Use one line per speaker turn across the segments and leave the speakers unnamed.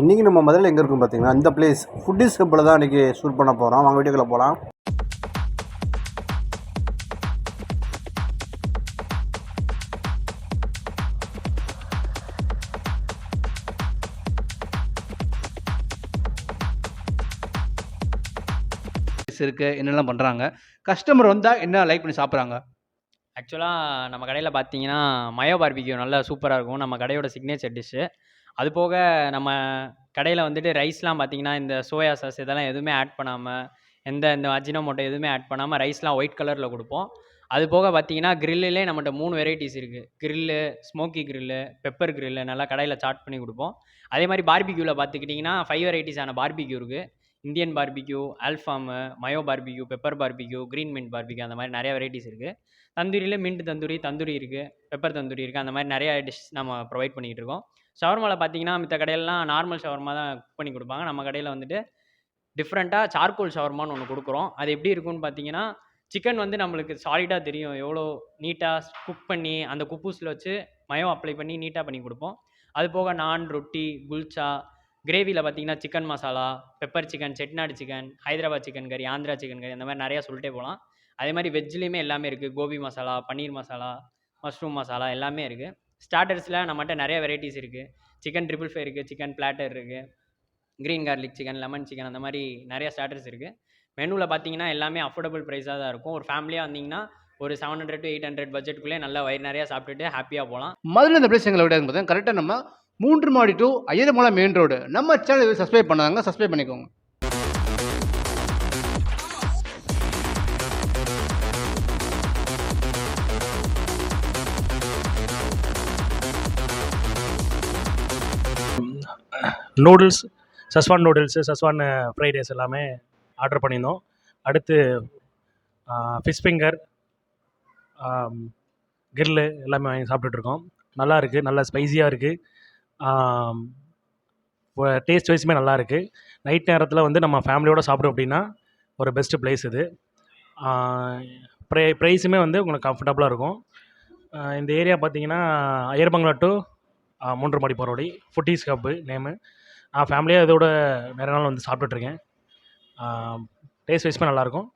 இன்றைக்கி நம்ம மதுரையில் எங்கே இருக்கோம் பார்த்தீங்கன்னா இந்த பிளேஸ் ஃபுட்டிஸ் ஹப்பில் தான் இன்றைக்கி ஷூட் பண்ண போகிறோம் வாங்க வீடியோக்குள்ளே போகலாம்
இருக்கு என்னெல்லாம் பண்ணுறாங்க கஸ்டமர் வந்தால் என்ன லைக் பண்ணி சாப்பிட்றாங்க?
ஆக்சுவலாக நம்ம கடையில் பார்த்தீங்கன்னா மயோ பார்பிக்யூ நல்லா சூப்பராக இருக்கும். நம்ம கடையோட சிக்னேச்சர் டிஷ்ஷு அது போக நம்ம கடையில் வந்துட்டு ரைஸ்லாம் பார்த்தீங்கன்னா இந்த சோயா சாஸ் இதெல்லாம் எதுவுமே ஆட் பண்ணாமல் எந்த இந்த அஜினோமோட்டோ எதுவுமே ஆட் பண்ணாமல் ரைஸ்லாம் ஒயிட் கலரில் கொடுப்போம். அது போக பார்த்தீங்கன்னா கிரில்லே நம்மகிட்ட மூணு வெரைட்டிஸ் இருக்குது grill smoky grill pepper grill நல்லா கடையில் சாட் பண்ணி கொடுப்போம். அதே மாதிரி பார்பிக்யூவில் பார்த்துக்கிட்டிங்கன்னா ஃபைவ் வெரைட்டிஸான பார்பிக்யூ இருக்குது Indian barbecue ஆல்ஃபாமு mayo barbecue pepper barbecue green mint barbecue அந்த மாதிரி நிறைய வெரைட்டிஸ் இருக்குது தந்தூரியில் மின்ட் தந்தூரி தந்தூரி இருக்குது பெப்பர் தந்தூரி இருக்குது அந்த மாதிரி நிறையா டிஷ் நம்ம ப்ரொவைட் பண்ணிகிட்டு இருக்கோம். ஷவர்மாவில் பார்த்தீங்கன்னா மித்த கடையிலலாம் நார்மல் ஷவர்மா தான் குக் பண்ணி கொடுப்பாங்க. நம்ம கடையில் வந்துட்டு டிஃப்ரெண்ட்டாக சார்கோல் ஷவர்மான்னு ஒன்று கொடுக்குறோம். அது எப்படி இருக்கும்னு பார்த்தீங்கன்னா சிக்கன் வந்து நம்மளுக்கு சாலிடாக தெரியும். எவ்வளோ நீட்டாக குக் பண்ணி அந்த குப்பூஸில் வச்சு மயம் அப்ளை பண்ணி நீட்டாக பண்ணி கொடுப்போம். அது போக நான் ரொட்டி குல்ச்சா கிரேவியில் பார்த்தீங்கன்னா chicken masala pepper chicken Chettinad chicken Hyderabad chicken கறி ஆந்திரா சிக்கன் கறி அந்த மாதிரி நிறையா சொல்லிட்டே போகலாம். அதே மாதிரி வெஜ்லேயுமே எல்லாமே இருக்குது கோபி மசாலா பன்னீர் மசாலா மஷ்ரூம் மசாலா எல்லாமே இருக்குது ஸ்டார்டர்ஸில் நம்மகிட்ட நிறைய வெரைட்டிஸ் இருக்குது சிக்கன் ட்ரிபிள் ஃபை இருக்குது சிக்கன் பிளாட்டர் இருக்குது green garlic chicken lemon chicken அந்த மாதிரி நிறைய ஸ்டார்டர்ஸ் இருக்குது மெனுவில் பார்த்தீங்கன்னா எல்லாமே அஃபோர்டபுள் ப்ரைஸாக தான் இருக்கும். ஒரு ஃபேமிலியாக வந்தீங்கன்னா ஒரு seven hundred to eight hundred பட்ஜெட்டுக்குள்ளே நல்லா வயிறு நிறையா சாப்பிட்டுட்டு ஹாப்பியாக போகலாம்.
முதல்ல இந்த பிளேஸ் எங்களை விட பார்த்தீங்கன்னா கரெக்டாக நம்ம மூன்று மாடி டு ஐயரமலை மெயின் ரோடு நம்ம சேனல் சப்ஸ்கிரைப் பண்ணாங்க சப்ஸ்கிரைப் பண்ணிக்கோங்க.
Noodles schezwan noodles schezwan fried rice எல்லாமே ஆர்டர் பண்ணியிருந்தோம். அடுத்து ஃபிஷ் ஃபிங்கர் கிரில்லு எல்லாமே வாங்கி சாப்பிட்டுட்ருக்கோம் நல்லா இருக்குது நல்லா ஸ்பைஸியாக இருக்குது டேஸ்ட் வைஸுமே நல்லா இருக்குது நைட் நேரத்தில் வந்து நம்ம ஃபேமிலியோடு சாப்பிடும் அப்படின்னா ஒரு பெஸ்ட்டு பிளேஸ் இது. Uh, ப்ரை ப்ரைஸுமே வந்து உங்களுக்கு கம்ஃபர்டபுளாக இருக்கும். Uh, இந்த ஏரியா பார்த்தீங்கன்னா ஐயர்பங்களா டு மூன்று மாடி பரோடி ஃபுட்டீஸ் ஹப்பு நேமு நான் ஃபேமிலியாக இதோட நிறைய நாள் வந்து சாப்பிட்டுட்ருக்கேன். டேஸ்ட் வைஸ்மே நல்லாயிருக்கும்.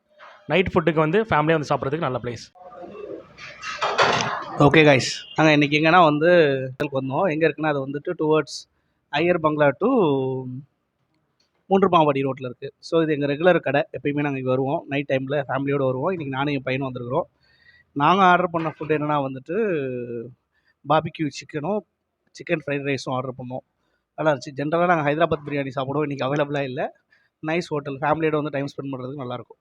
நைட் ஃபுட்டுக்கு வந்து ஃபேமிலியாக வந்து சாப்பிட்றதுக்கு நல்ல பிளேஸ்
ஓகே கைஸ் நாங்கள் இன்றைக்கி எங்கன்னா வந்து வந்தோம். எங்கே இருக்குன்னா அது வந்துட்டு டுவர்ட்ஸ் ஐயர் பங்களா டு மூன்று மாவடி ரோட்டில் இருக்குது ஸோ இது எங்கள் ரெகுலர் கடை. எப்பயுமே நாங்கள் இங்கே வருவோம். நைட் டைமில் ஃபேமிலியோடு வருவோம். இன்றைக்கி நானும் என் பையனும் வந்திருக்கிறோம். நாங்கள் ஆர்டர் பண்ண ஃபுட் என்னென்னா வந்துட்டு பாபிக்யூ சிக்கனும் சிக்கன் ஃப்ரைட் ரைஸும் ஆர்டர் பண்ணோம். நல்லா இருந்துச்சு. ஜென்ரலாக நாங்கள் ஹைதராபாத் பிரியாணி சாப்பிடுவோம் இன்றைக்கி அவைலபிளாக இல்லை. நைஸ் ஹோட்டல் ஃபேமிலியோட வந்து டைம் ஸ்பெண்ட் பண்ணுறதுக்கு நல்லாயிருக்கும்